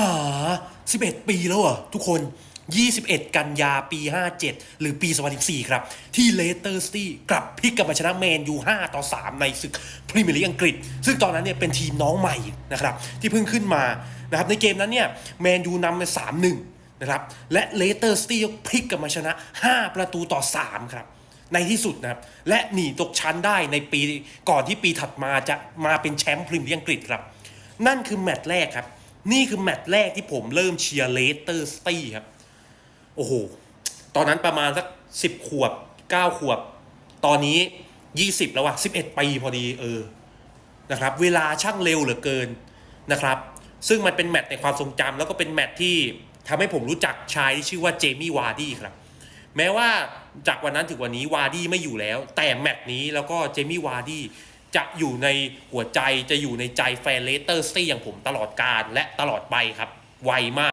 า 11 ปีแล้วเหรอทุกคน 21 กันยาปี 57 หรือปี 2014 ครับ ที่เลสเตอร์ซิตี้กลับพลิกกลับมาชนะแมนยู5ต่อ 3 ในศึกพรีเมียร์ลีกอังกฤษ ซึ่งตอนนั้นเนี่ยเป็นทีมน้องใหม่นะครับ ที่เพิ่งขึ้นมานะครับในเกมนั้นเนี่ยแมนยูนำไป 3-1 นะครับ และเลสเตอร์ซิตี้ก็พลิกกลับมาชนะ 5 ประตูต่อ 3 ครับในที่สุดนะครับ และหนีตกชั้นได้ในปีก่อนที่ปีถัดมาจะมาเป็นแชมป์พรีเมียร์ลีกอังกฤษครับ นั่นคือแมตช์แรกครับ นี่คือแมตช์แรกที่ผมเริ่มเชียร์เลสเตอร์ซิตี้ครับ โอ้โห ตอนนั้นประมาณสักสิบขวบเก้าขวบ ตอนนี้ยี่สิบแล้ววะสิบเอ็ดปีพอดีเออนะครับ เวลาช่างเร็วเหลือเกินนะครับ ซึ่งมันเป็นแมตช์ในความทรงจำแล้วก็เป็นแมตช์ที่ทำให้ผมรู้จักชายที่ชื่อว่าเจมี่วาร์ดี้ครับ แม้ว่าจากวันนั้นถึงวันนี้วาร์ดี้ไม่อยู่แล้ว แต่แมตช์นี้แล้วก็เจมี่วาร์ดี้ จะอยู่ในหัวใจจะอยู่ในใจแฟนเลสเตอร์ซี่อย่างผมตลอดกาลและตลอดไปครับ ไวมาก